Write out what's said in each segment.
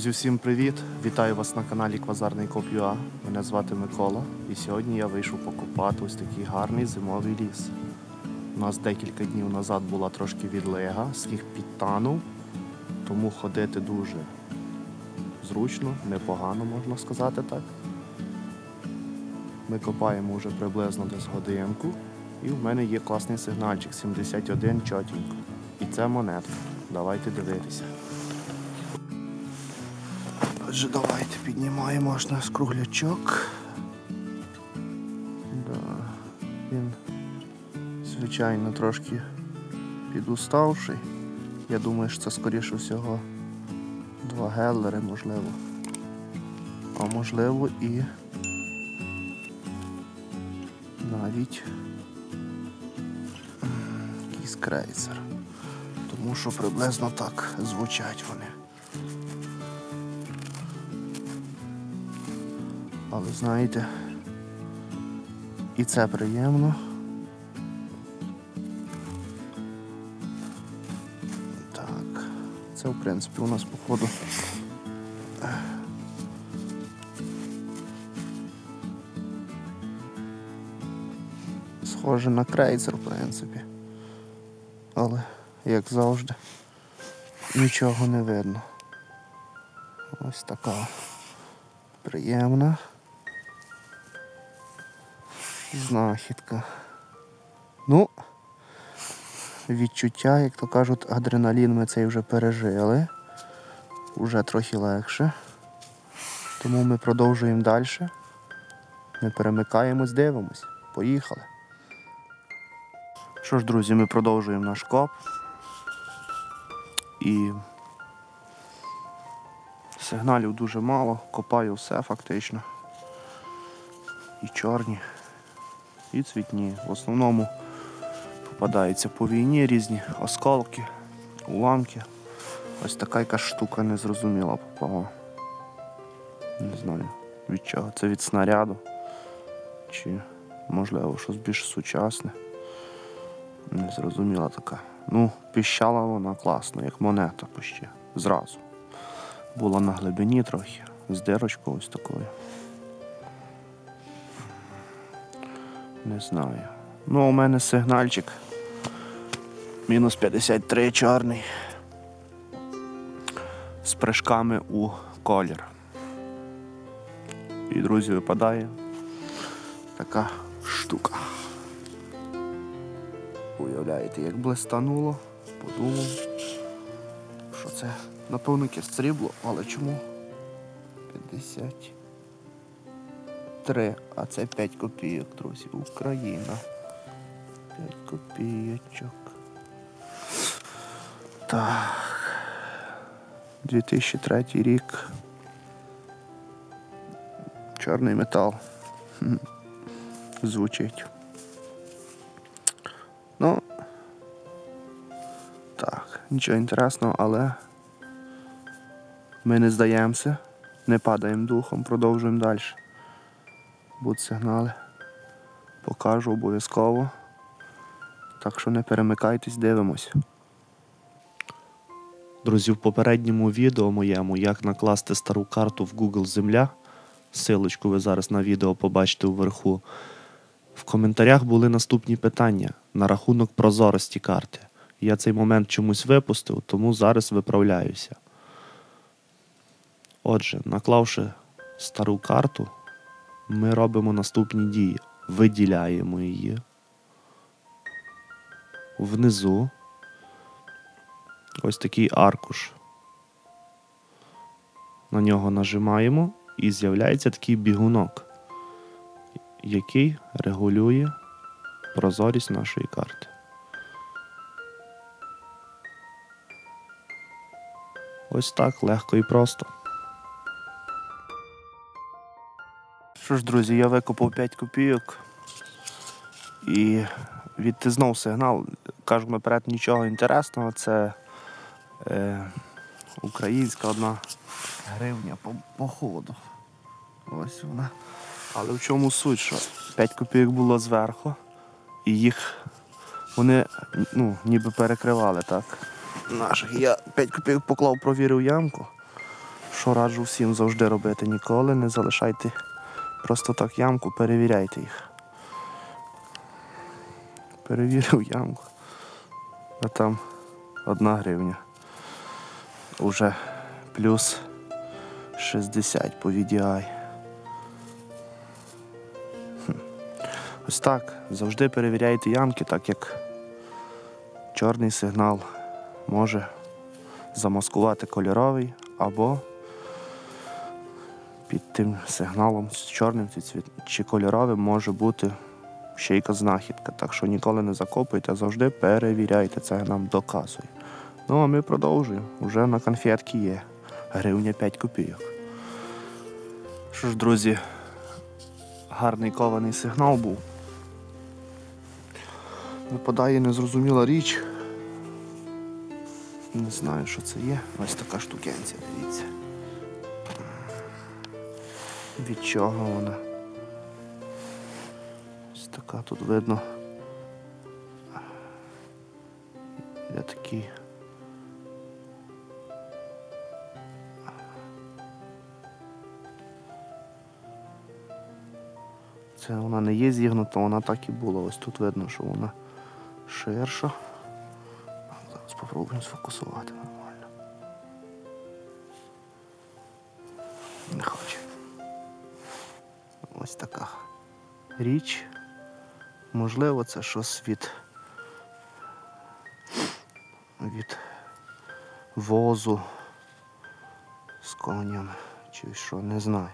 Друзі, всім привіт! Вітаю вас на каналі Квазарний Коп.ua. Мене звати Микола. І сьогодні я вийшов покупати ось такий гарний зимовий ліс. У нас декілька днів назад була трошки відлига, сніг підтанув, тому ходити дуже зручно, непогано можна сказати так. Ми копаємо вже приблизно десь годинку. І в мене є класний сигнальчик 71 чотенько. І це монетка. Давайте дивитися. Отже, давайте піднімаємо аж наш круглячок. Да. Він, звичайно, трошки підуставший. Я думаю, що це скоріше всього два геллери, можливо. А можливо і навіть якийсь крейсер. Тому що приблизно так звучать вони. Але знаєте, і це приємно. Так, це в принципі у нас походу. Схоже на крейсер, в принципі. Але, як завжди, нічого не видно. Ось така приємна. Знахідка. Ну, відчуття, як то кажуть, адреналін ми цей вже пережили. Уже трохи легше. Тому ми продовжуємо далі. Ми перемикаємось, дивимось. Поїхали. Що ж, друзі, ми продовжуємо наш коп. І сигналів дуже мало, копаю все фактично. І чорні і цвітні. В основному попадаються по війні різні осколки, уламки. Ось така якась штука незрозуміла попала. Не знаю від чого. Це від снаряду. Чи можливо щось більш сучасне. Незрозуміла така. Ну, піщала вона класно, як монета почти. Зразу. Була на глибині трохи, з дирочкою ось такою. Не знаю. Ну, у мене сигнальчик. Мінус 53 чорний. З прыжками у колір. І, друзі, випадає така штука. Уявляєте, як блистануло, подумав, що це, напевно, срібло, але чому? 50. 3, а це 5 копійок, друзі. Україна. 5 копійочок. Так. 2003 рік. Чорний метал. Звучить. Ну. Так, нічого інтересного, але ми не здаємося, не падаємо духом, продовжуємо далі будуть сигнали. Покажу обов'язково. Так що не перемикайтесь, дивимось. Друзі, в попередньому відео моєму, як накласти стару карту в Google Земля. Силочку ви зараз на відео побачите вверху. В коментарях були наступні питання на рахунок прозорості карти. Я цей момент чомусь випустив, тому зараз виправляюся. Отже, наклавши стару карту, ми робимо наступні дії. Виділяємо її. Внизу ось такий аркуш. На нього нажимаємо і з'являється такий бігунок, який регулює прозорість нашої карти. Ось так легко і просто. Що ж, друзі, я викопав 5 копійок і відти знов сигнал. Кажу наперед нічого інтересного. Це е, українська одна гривня по, по ходу. Ось вона. Але в чому суть, що 5 копійок було зверху, і їх вони ну, ніби перекривали так. Наших. Я 5 копійок поклав, провірив ямку. Що раджу всім завжди робити. Ніколи не залишайте просто так ямку, перевіряйте їх. Перевірив ямку. А там одна гривня. Уже плюс 60 по VDI. Ось так. Завжди перевіряйте ямки, так як чорний сигнал може замаскувати кольоровий або під тим сигналом з чорним чи кольоровим може бути ще якась знахідка. Так що ніколи не закопуйте, завжди перевіряйте. Це нам доказує. Ну а ми продовжуємо. Уже на конфетки є. Гривня 5 копійок. Що ж, друзі, гарний кований сигнал був. Випадає незрозуміла річ. Не знаю, що це є. Ось така штукенція, дивіться. Від чого вона? Ось така тут видно. Я такий. Це вона не є зігнута, вона так і була. Ось тут видно, що вона ширша. Зараз спробуємо сфокусувати річ. Можливо, це щось від, від возу з конем чи що, не знаю.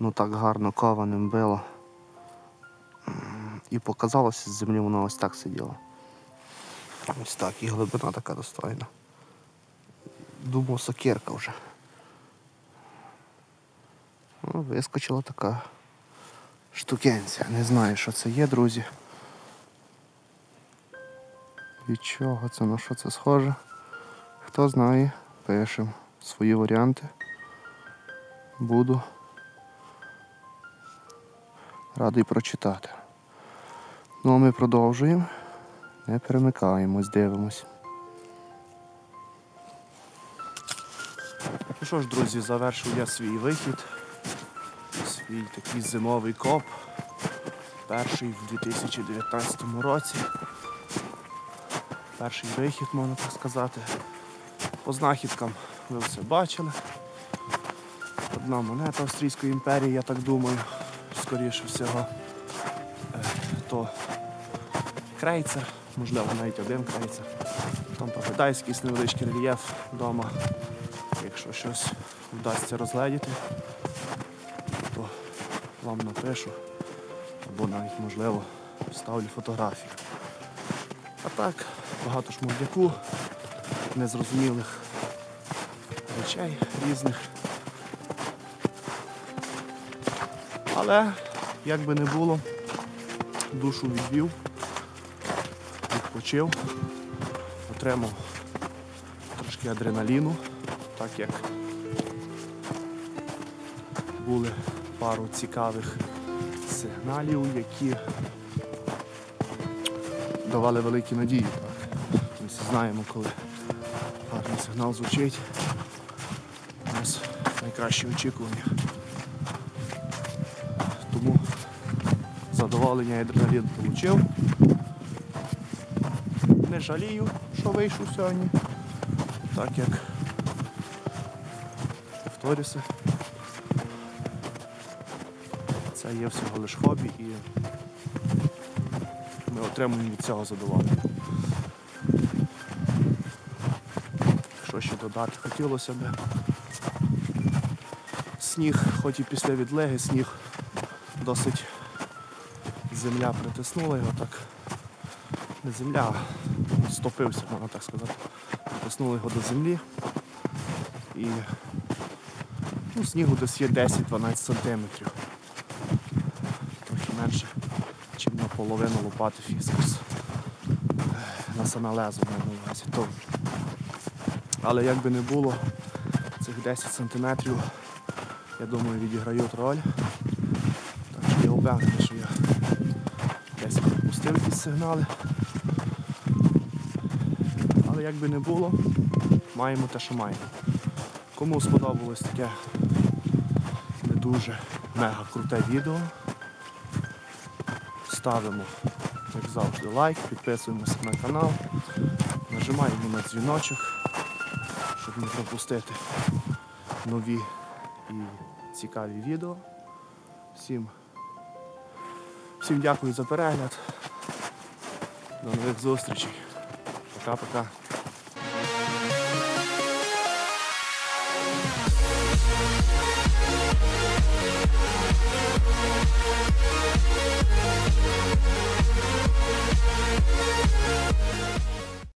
Ну так гарно кованим било. І показалося, з землі воно ось так сиділо. Ось так, і глибина така достойна. Думав, сокирка вже. Ну, вискочила така штукенця. Не знаю, що це є, друзі. Від чого це, на що це схоже? Хто знає, пишемо свої варіанти. Буду радий прочитати. Ну а ми продовжуємо. Не перемикаємось, дивимось. Ну що ж, друзі, завершив я свій вихід. Свій такий зимовий коп. Перший в 2019 році. Перший вихід, можна так сказати. По знахідкам ви все бачили. Одна монета Австрійської імперії, я так думаю, скоріше всього. Е, То крейцер, можливо, навіть один крейцер. Там по-китайськи якийсь невеличкий рельєф вдома. Якщо щось вдасться розгледіти, то вам напишу. Або навіть, можливо, вставлю фотографію. А так, багато шмурдяку, незрозумілих речей різних. Але, як би не було, душу відвів, відпочив, отримав трошки адреналіну, так як були пару цікавих сигналів, які давали великі надії. Ми знаємо, коли гарний сигнал звучить, у нас найкращі очікування. Тому задоволення адреналін отримав. Не жалію, що вийшов сьогодні, так як повторюся. Це є всього лиш хобі і ми отримуємо від цього задоволення. Що ще додати хотілося б. Сніг, хоч і після відлеги, сніг досить земля притиснула його так. Не земля, стопився, можна так сказати. Притиснула його до землі. І ну, снігу десь є 10-12 сантиметрів. Менше, ніж на половину лопати фіскус. На саме лезо на увазі. Але як би не було, цих 10 сантиметрів, я думаю, відіграють роль. Так що я впевнений, що я десь пропустив якісь сигнали. Але як би не було, маємо те, що маємо. Кому сподобалось таке не дуже мега круте відео, ставимо, як завжди, лайк, підписуємося на канал, нажимаємо на дзвіночок, щоб не пропустити нові і цікаві відео. Всім, всім дякую за перегляд. До нових зустрічей. Пока-пока. フフフフフ。